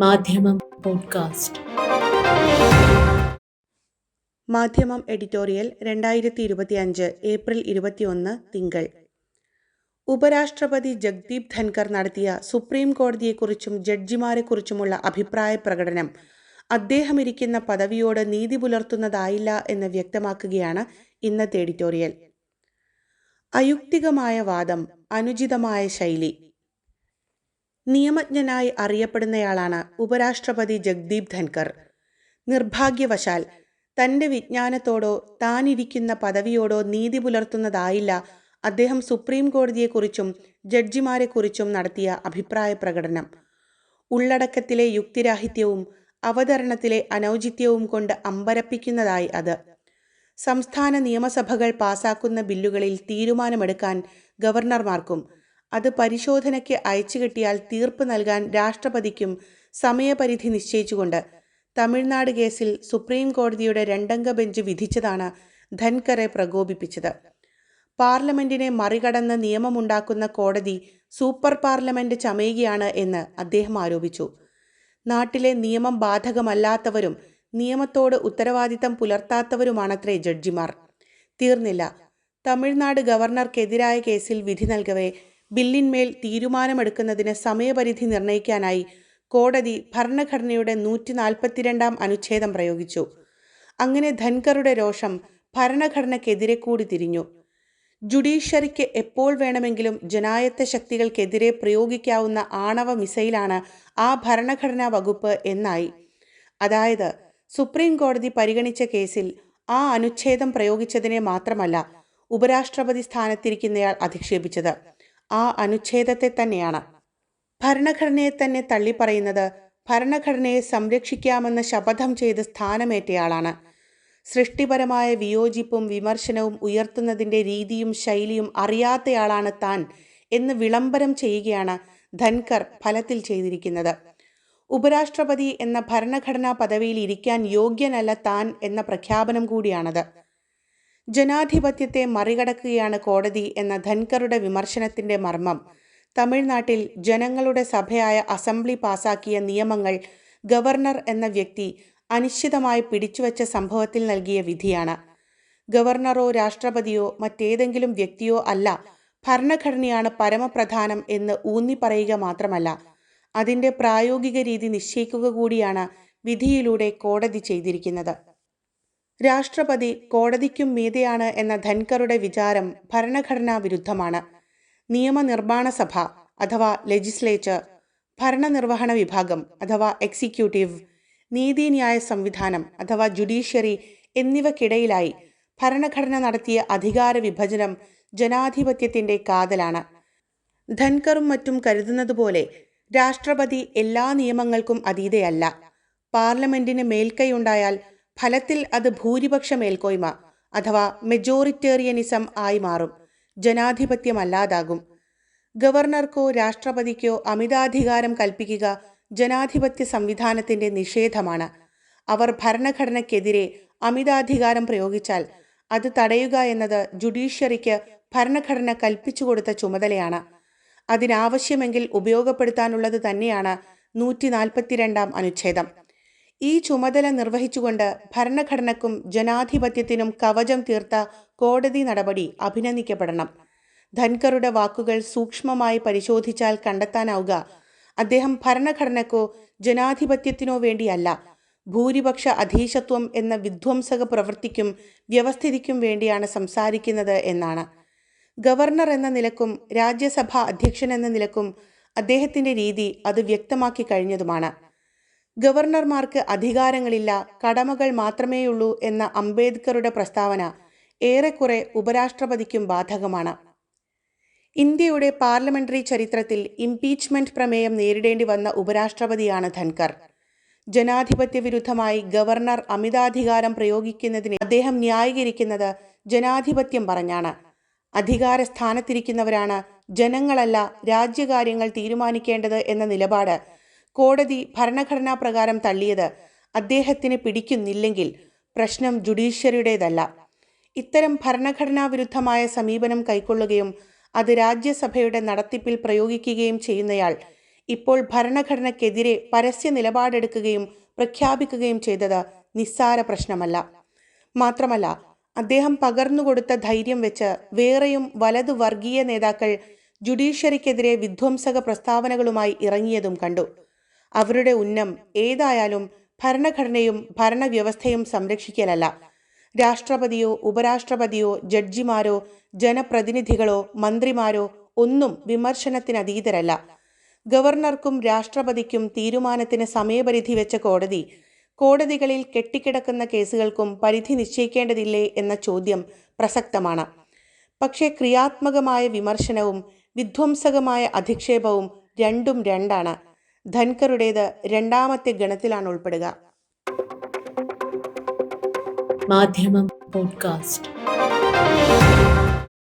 മാധ്യമം പോഡ്കാസ്റ്റ്. മാധ്യമം എഡിറ്റോറിയൽ രണ്ടായിരത്തി ഇരുപത്തി അഞ്ച് ഏപ്രിൽ ഇരുപത്തിയൊന്ന് തിങ്കൾ. ഉപരാഷ്ട്രപതി ജഗ്ദീപ് ധൻകർ നടത്തിയ സുപ്രീം കോടതിയെക്കുറിച്ചും ജഡ്ജിമാരെക്കുറിച്ചുമുള്ള അഭിപ്രായ പ്രകടനം അദ്ദേഹം ഇരിക്കുന്ന പദവിയോട് നീതി പുലർത്തുന്നതായില്ല എന്ന് വ്യക്തമാക്കുകയാണ് ഇന്നത്തെ എഡിറ്റോറിയൽ. അയുക്തികമായ വാദം അനുചിതമായ ശൈലി നിയമജ്ഞനായി അറിയപ്പെടുന്നയാളാണ് ഉപരാഷ്ട്രപതി ജഗ്ദീപ് ധൻകർ നിർഭാഗ്യവശാൽ തന്റെ വിജ്ഞാനത്തോടോ താനിരിക്കുന്ന പദവിയോടോ നീതി പുലർത്തുന്നതായില്ല അദ്ദേഹം സുപ്രീം കോടതിയെക്കുറിച്ചും ജഡ്ജിമാരെക്കുറിച്ചും നടത്തിയ അഭിപ്രായ പ്രകടനം. ഉള്ളടക്കത്തിലെ യുക്തിരാഹിത്യവും അവതരണത്തിലെ അനൗചിത്യവും കൊണ്ട് അമ്പരപ്പിക്കുന്നതായി അത്. സംസ്ഥാന നിയമസഭകൾ പാസാക്കുന്ന ബില്ലുകളിൽ തീരുമാനമെടുക്കാൻ ഗവർണർമാർക്കും അത് പരിശോധനയ്ക്ക് അയച്ചു കിട്ടിയാൽ തീർപ്പ് നൽകാൻ രാഷ്ട്രപതിക്കും സമയപരിധി നിശ്ചയിച്ചുകൊണ്ട് തമിഴ്നാട് കേസിൽ സുപ്രീം കോടതിയുടെ രണ്ടംഗ ബെഞ്ച് വിധിച്ചതാണ് ധൻകറെ പ്രകോപിപ്പിച്ചത്. പാർലമെന്റിനെ മറികടന്ന് നിയമമുണ്ടാക്കുന്ന കോടതി സൂപ്പർ പാർലമെന്റ് ചമയുകയാണ് എന്ന് അദ്ദേഹം ആരോപിച്ചു. നാട്ടിലെ നിയമം ബാധകമല്ലാത്തവരും നിയമത്തോട് ഉത്തരവാദിത്തം പുലർത്താത്തവരുമാണത്രേ ജഡ്ജിമാർ. തീർന്നില്ല. തമിഴ്നാട് ഗവർണർക്കെതിരായ കേസിൽ വിധി നൽകവേ ബില്ലിന്മേൽ തീരുമാനമെടുക്കുന്നതിന് സമയപരിധി നിർണയിക്കാനായി കോടതി ഭരണഘടനയുടെ നൂറ്റി നാൽപ്പത്തിരണ്ടാം അനുച്ഛേദം പ്രയോഗിച്ചു. അങ്ങനെ ധൻകറുടെ രോഷം ഭരണഘടനക്കെതിരെ കൂടി തിരിഞ്ഞു. ജുഡീഷ്യറിക്ക് എപ്പോൾ വേണമെങ്കിലും ജനായത്ത ശക്തികൾക്കെതിരെ പ്രയോഗിക്കാവുന്ന ആണവ മിസൈലാണ് ആ ഭരണഘടനാ വകുപ്പ് എന്നായി. അതായത് സുപ്രീം കോടതി പരിഗണിച്ച കേസിൽ ആ അനുച്ഛേദം പ്രയോഗിച്ചതിനെ മാത്രമല്ല ഉപരാഷ്ട്രപതി സ്ഥാനത്തിരിക്കുന്നയാൾ അധിക്ഷേപിച്ചത്. ആ അനുച്ഛേദത്തെ തന്നെയാണ്. ഭരണഘടനയെ തന്നെ തള്ളിപ്പറയുന്നത് ഭരണഘടനയെ സംരക്ഷിക്കാമെന്ന് ശപഥം ചെയ്ത് സ്ഥാനമേറ്റയാളാണ്. സൃഷ്ടിപരമായ വിയോജിപ്പും വിമർശനവും ഉയർത്തുന്നതിന്റെ രീതിയും ശൈലിയും അറിയാത്തയാളാണ് താൻ എന്ന് വിളംബരം ചെയ്യുകയാണ് ധൻകർ ഫലത്തിൽ ചെയ്തിരിക്കുന്നത്. ഉപരാഷ്ട്രപതി എന്ന ഭരണഘടനാ പദവിയിൽ ഇരിക്കാൻ യോഗ്യനല്ല താൻ എന്ന പ്രഖ്യാപനം കൂടിയാണത്. ജനാധിപത്യത്തെ മറികടക്കുകയാണ് കോടതി എന്ന ധൻകറുടെ വിമർശനത്തിന്റെ മർമ്മം. തമിഴ്നാട്ടിൽ ജനങ്ങളുടെ സഭയായ അസംബ്ലി പാസാക്കിയ നിയമങ്ങൾ ഗവർണർ എന്ന വ്യക്തി അനിശ്ചിതമായി പിടിച്ചുവച്ച സംഭവത്തിൽ നൽകിയ വിധിയാണ്. ഗവർണറോ രാഷ്ട്രപതിയോ മറ്റേതെങ്കിലും വ്യക്തിയോ അല്ല ഭരണഘടനയാണ് പരമപ്രധാനം എന്ന് ഊന്നി പറയുക മാത്രമല്ല അതിന്റെ പ്രായോഗിക രീതി നിശ്ചയിക്കുക കൂടിയാണ് വിധിയിലൂടെ കോടതി ചെയ്തിരിക്കുന്നത്. രാഷ്ട്രപതി കോടതിക്കും മീതെയാണ് എന്ന ധൻകറുടെ വിചാരം ഭരണഘടനാ വിരുദ്ധമാണ്. നിയമനിർമ്മാണ സഭ അഥവാ ലെജിസ്ലേച്ചർ ഭരണനിർവഹണ വിഭാഗം അഥവാ എക്സിക്യൂട്ടീവ് നീതിന്യായ സംവിധാനം അഥവാ ജുഡീഷ്യറി എന്നിവക്കിടയിലായി ഭരണഘടന നടത്തിയ അധികാര വിഭജനം ജനാധിപത്യത്തിന്റെ കാതലാണ്. ധൻകറും മറ്റും കരുതുന്നത് പോലെ രാഷ്ട്രപതി എല്ലാ നിയമങ്ങൾക്കും അതീതയല്ല. പാർലമെന്റിന് മേൽക്കൈയുണ്ടായാൽ ഫലത്തിൽ അത് ഭൂരിപക്ഷ മേൽക്കോയ്മ അഥവാ മെജോറിറ്റേറിയനിസം ആയി മാറും ജനാധിപത്യമല്ലാതാകും. ഗവർണർക്കോ രാഷ്ട്രപതിക്കോ അമിതാധികാരം കൽപ്പിക്കുക ജനാധിപത്യ സംവിധാനത്തിന്റെ നിഷേധമാണ്. അവർ ഭരണഘടനയ്ക്കെതിരെ അമിതാധികാരം പ്രയോഗിച്ചാൽ അത് തടയുക എന്നത് ജുഡീഷ്യറിക്ക് ഭരണഘടന കൽപ്പിച്ചു കൊടുത്ത ചുമതലയാണ്. അതിനാവശ്യമെങ്കിൽ ഉപയോഗപ്പെടുത്താനുള്ളത് തന്നെയാണ് നൂറ്റി നാൽപ്പത്തിരണ്ടാം അനുച്ഛേദം. ഈ ചുമതല നിർവഹിച്ചുകൊണ്ട് ഭരണഘടനക്കും ജനാധിപത്യത്തിനും കവചം തീർത്ത കോടതി നടപടി അഭിനന്ദിക്കപ്പെടണം. ധൻകറുടെ വാക്കുകൾ സൂക്ഷ്മമായി പരിശോധിച്ചാൽ കണ്ടെത്താനാവുക. അദ്ദേഹം ഭരണഘടനക്കോ ജനാധിപത്യത്തിനോ വേണ്ടിയല്ല. ഭൂരിപക്ഷ അധീശത്വം എന്ന വിധ്വംസക പ്രവൃത്തിക്കും വ്യവസ്ഥിതിക്കും വേണ്ടിയാണ് സംസാരിക്കുന്നത് എന്നാണ്. ഗവർണർ എന്ന നിലക്കും രാജ്യസഭാ അധ്യക്ഷൻ എന്ന നിലക്കും അദ്ദേഹത്തിന്റെ രീതി അത് വ്യക്തമാക്കി കഴിഞ്ഞതുമാണ്. ഗവർണർമാർക്ക് അധികാരങ്ങളില്ല കടമകൾ മാത്രമേയുള്ളൂ എന്ന അംബേദ്കറുടെ പ്രസ്താവന ഏറെക്കുറെ ഉപരാഷ്ട്രപതിക്കും ബാധകമാണ്. ഇന്ത്യയുടെ പാർലമെന്ററി ചരിത്രത്തിൽ ഇംപീച്ച്മെന്റ് പ്രമേയം നേരിടേണ്ടി വന്ന ഉപരാഷ്ട്രപതിയാണ് ധൻകർ ജനാധിപത്യ വിരുദ്ധമായി ഗവർണർ അമിതാധികാരം പ്രയോഗിക്കുന്നതിനെ അദ്ദേഹം ന്യായീകരിക്കുന്നത് ജനാധിപത്യം പറഞ്ഞാണ്. അധികാര സ്ഥാനത്തിരിക്കുന്നവരാണ് ജനങ്ങളല്ല രാജ്യകാര്യങ്ങൾ തീരുമാനിക്കേണ്ടത് എന്ന നിലപാട് കോടതി ഭരണഘടനാ പ്രകാരം തള്ളിയത് അദ്ദേഹത്തിന് പിടിക്കുന്നില്ലെങ്കിൽ പ്രശ്നം ജുഡീഷ്യറിയുടേതല്ല. ഇത്തരം ഭരണഘടനാ വിരുദ്ധമായ സമീപനം കൈക്കൊള്ളുകയും അത് രാജ്യസഭയുടെ നടത്തിപ്പിൽ പ്രയോഗിക്കുകയും ചെയ്യുന്നയാൾ ഇപ്പോൾ ഭരണഘടനയ്ക്കെതിരെ പരസ്യ നിലപാടെടുക്കുകയും പ്രഖ്യാപിക്കുകയും ചെയ്തത് നിസ്സാര പ്രശ്നമല്ല. മാത്രമല്ല അദ്ദേഹം പകർന്നുകൊടുത്ത ധൈര്യം വെച്ച് വേറെയും വലതു വർഗീയ നേതാക്കൾ ജുഡീഷ്യറിക്കെതിരെ വിധ്വംസക പ്രസ്താവനകളുമായി ഇറങ്ങിയതും കണ്ടു. അവരുടെ ഉന്നം ഏതായാലും ഭരണഘടനയും ഭരണവ്യവസ്ഥയും സംരക്ഷിക്കലല്ല. രാഷ്ട്രപതിയോ ഉപരാഷ്ട്രപതിയോ ജഡ്ജിമാരോ ജനപ്രതിനിധികളോ മന്ത്രിമാരോ ഒന്നും വിമർശനത്തിനതീതരല്ല. ഗവർണർക്കും രാഷ്ട്രപതിക്കും തീരുമാനത്തിന് സമയപരിധി വെച്ച കോടതി കോടതികളിൽ കെട്ടിക്കിടക്കുന്ന കേസുകൾക്കും പരിധി നിശ്ചയിക്കേണ്ടതില്ലേ എന്ന ചോദ്യം പ്രസക്തമാണ്. പക്ഷേ ക്രിയാത്മകമായ വിമർശനവും വിധ്വംസകമായ അധിക്ഷേപവും രണ്ടും രണ്ടാണ്. ധൻകറുടേത് രണ്ടാമത്തെ ഗണത്തിലാണ് ഉൾപ്പെടുക. മാധ്യമം പോഡ്കാസ്റ്റ്.